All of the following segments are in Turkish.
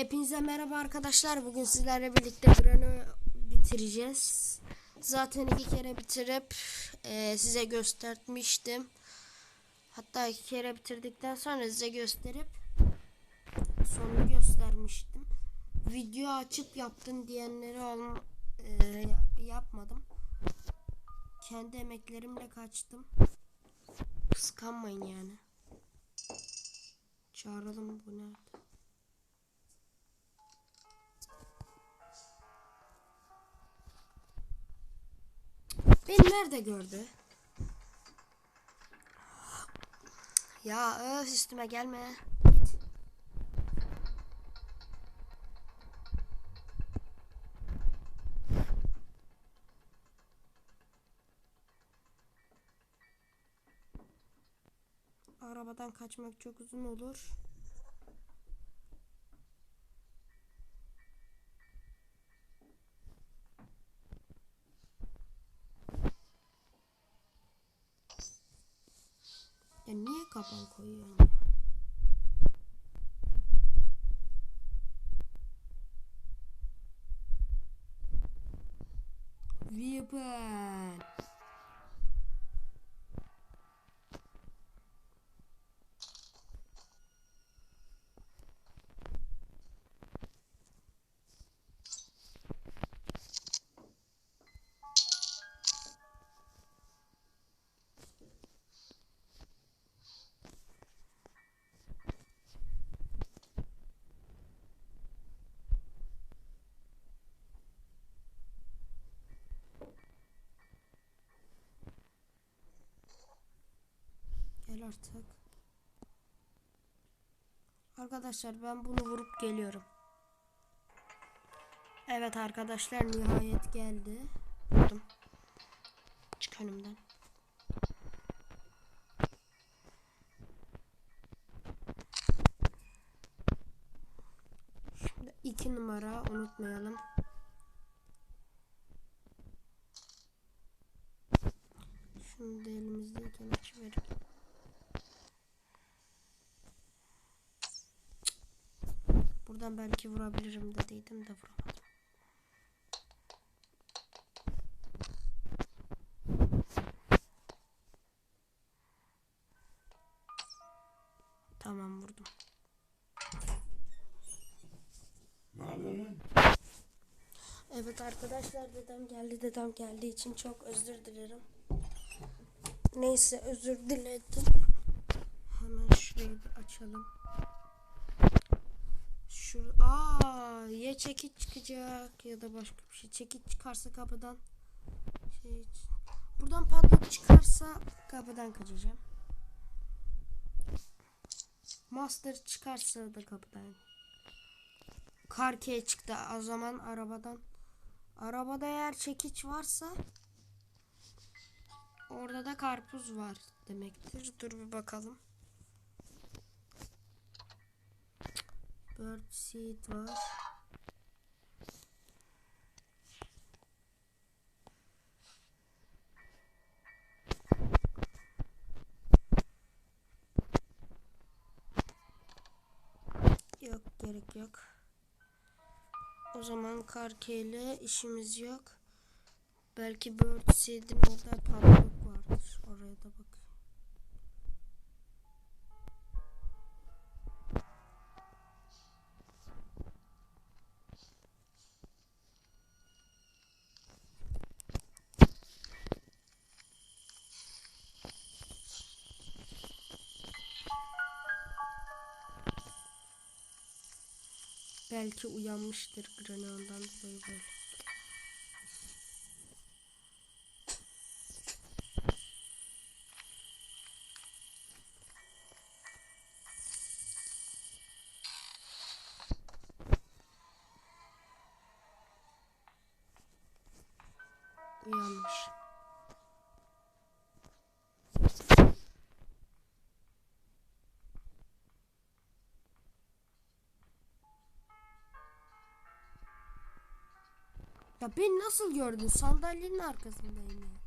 Hepinize merhaba arkadaşlar. Bugün sizlerle birlikte Grano'yu bitireceğiz. Zaten iki kere bitirip e, size göstermiştim. Hatta iki kere bitirdikten sonra size gösterip sonunu göstermiştim. Video açıp yaptın diyenleri ol, e, yapmadım. Kendi emeklerimle kaçtım. Kıskanmayın yani. Çağıralım bu nerede? Beni nerede gördü? Ya öf üstüme gelme. Arabadan kaçmak çok uzun olur. Ya niye kapan koyuyorsun ya? Weapon. Gel artık. Arkadaşlar ben bunu vurup geliyorum. Evet arkadaşlar nihayet geldi. Vurdum. Çık önümden. Şimdi iki numara unutmayalım. Şunu da elimizdeyken açıverelim. Buradan belki vurabilirim dediydim de vuramadım. Tamam vurdum. Evet arkadaşlar dedem geldi dedem geldiği için çok özür dilerim. Neyse özür diledim. Hemen şurayı bir açalım. Şu aa ya çekiç çıkacak ya da başka bir şey. Çekiç çıkarsa kapıdan şey buradan patlak çıkarsa kapıdan kaçacağım. Master çıkarsa da kapıdan. Karkeye çıktı o zaman arabadan. Arabada eğer çekiç varsa orada da karpuz var demektir. Dur bir bakalım. Bird seed var. Yok gerek yok. O zaman karke ile işimiz yok. Belki bird seed'in orada patlılık vardır. Oraya da bak. Belki uyanmıştır Granny ondan dolayı böyle. Ya beni nasıl gördün? Sandalyenin arkasındayım ya.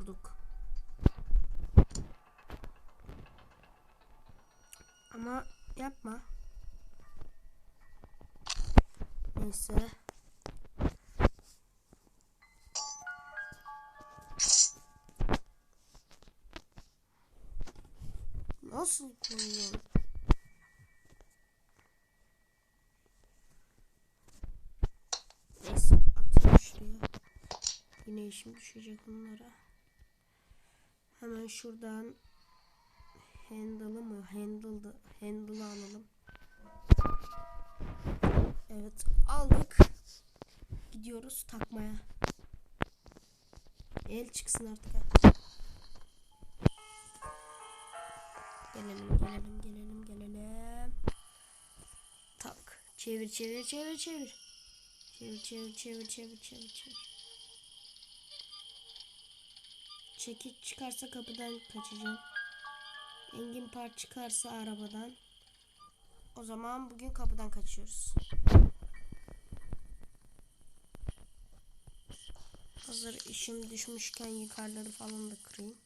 Kurduk. Ama yapma. Neyse. Nasıl koyuyorsun? Neyse atayım şuraya. Yine işim düşecek onlara. Hemen şuradan handle'ı mı? Handle'dı. Handle'ı alalım. Evet aldık. Gidiyoruz takmaya. El çıksın artık. Gelelim gelelim gelelim gelelim. Tak. Çevir çevir çevir çevir. Çevir çevir çevir çevir çevir çevir. Çekiç çıkarsa kapıdan kaçacağım. Engin par çıkarsa arabadan. O zaman bugün kapıdan kaçıyoruz. Hazır işim düşmüşken yukarıları falan da kırayım.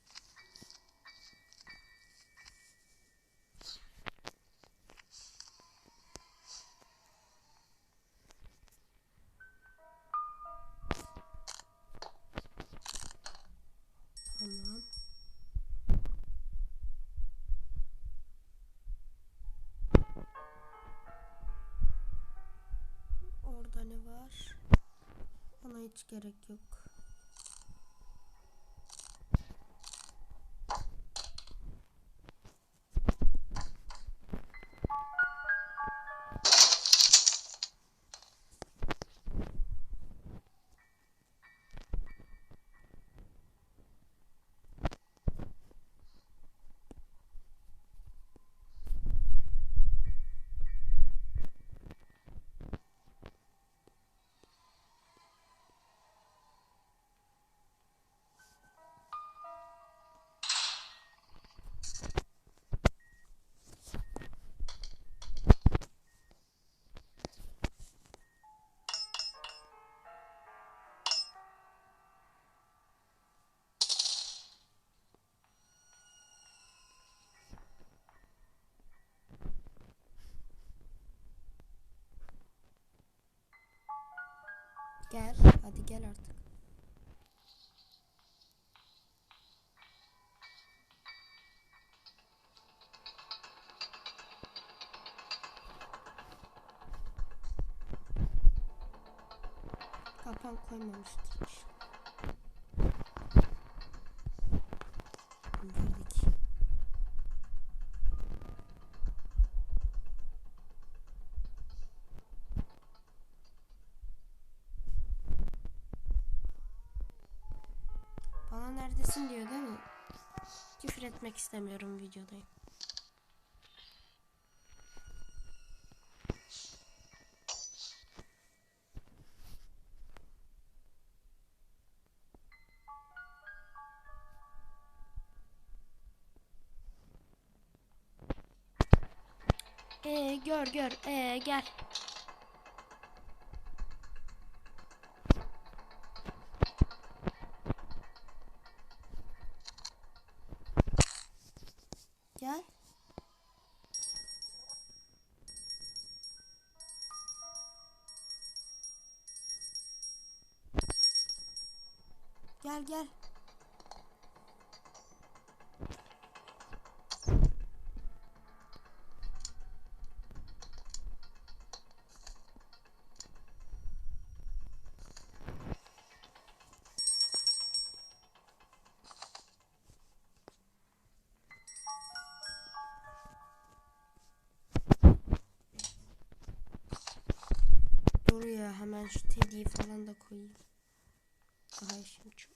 Hiç gerek yok. Gel. Hadi gel artık. Kapan koymamıştır. Küfür etmek istemiyorum videodayım. Ee gör gör ee gel. Gel gel. Dur ya hemen şu tediyi falan da koyayım. Daha işim çok.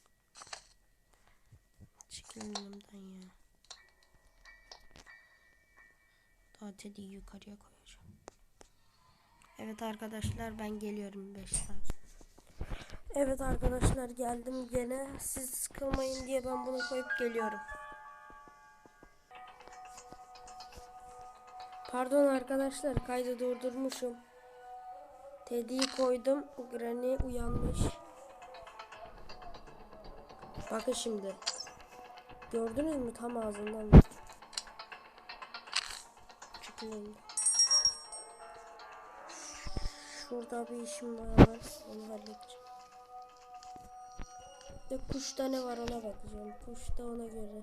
Çekil önümden ya. Daha tediyi yukarıya koyacağım. Evet arkadaşlar ben geliyorum 5 saat. Evet arkadaşlar geldim gene. Siz sıkılmayın diye ben bunu koyup geliyorum. Pardon arkadaşlar kaydı durdurmuşum. Teddy'yi koydum. Granny uyanmış. Bakın şimdi. Gördünüz mü tam ağzından. Çıkın. Şurada bir işim var. Onu halledeceğim. Ve kuşta ne var ona bakacağım. Kuşta ona göre.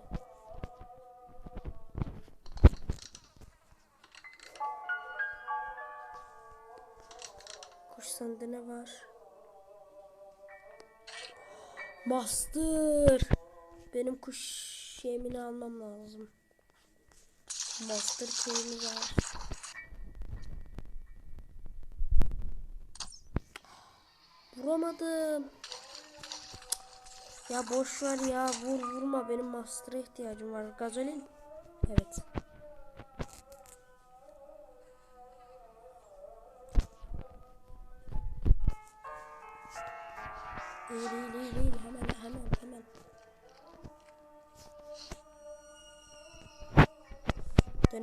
Kuş sende ne var? Master. Benim kuş yemini almam lazım. Master keymi var. Vuramadım. Ya boş ver ya vur vurma benim master'a ihtiyacım var. Gazolin. Evet.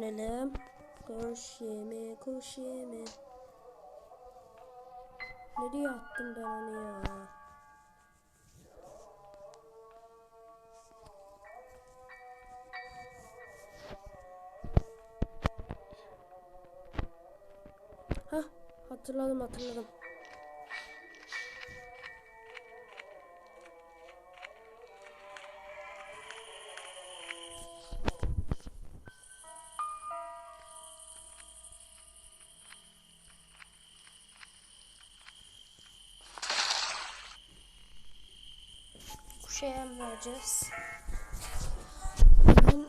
Dönelim. Kuş yemi kuş yemi. Nereye attım ben onu ya? Hah hatırladım hatırladım. Bugün,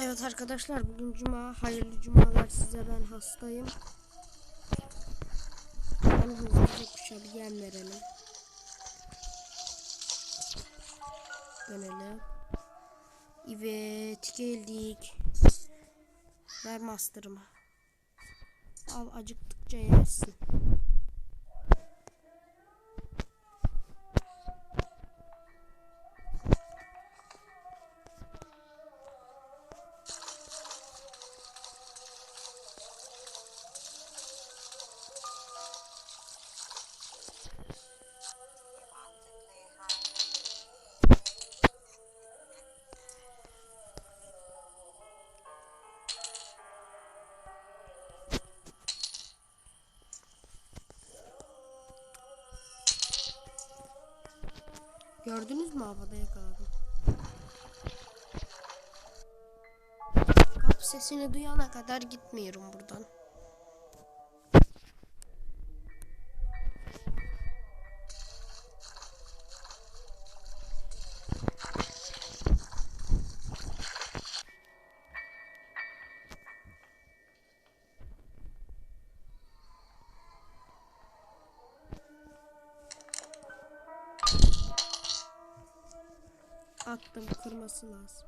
evet arkadaşlar bugün cuma. Hayırlı cumalar size ben hastayım. Ben hızlıca kuşa bir yem verelim. Dönelim. Evet geldik. Ver master'ımı. Al acıktıkça yersin. Gördünüz mü havada yakaladım. Kapı sesini duyana kadar gitmiyorum buradan. Attım kırması lazım.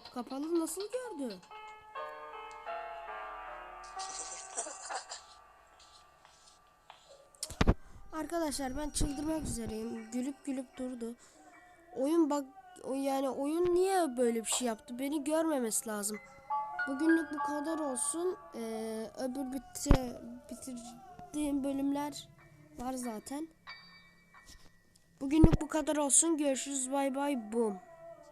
Kapı kapalı nasıl gördü? Arkadaşlar ben çıldırmak üzereyim. Gülüp gülüp durdu. Oyun bak yani oyun niye böyle bir şey yaptı? Beni görmemesi lazım. Bugünlük bu kadar olsun. Ee, öbür bitir, bitirdiğim bölümler var zaten. Bugünlük bu kadar olsun. Görüşürüz. Bay bay. Boom.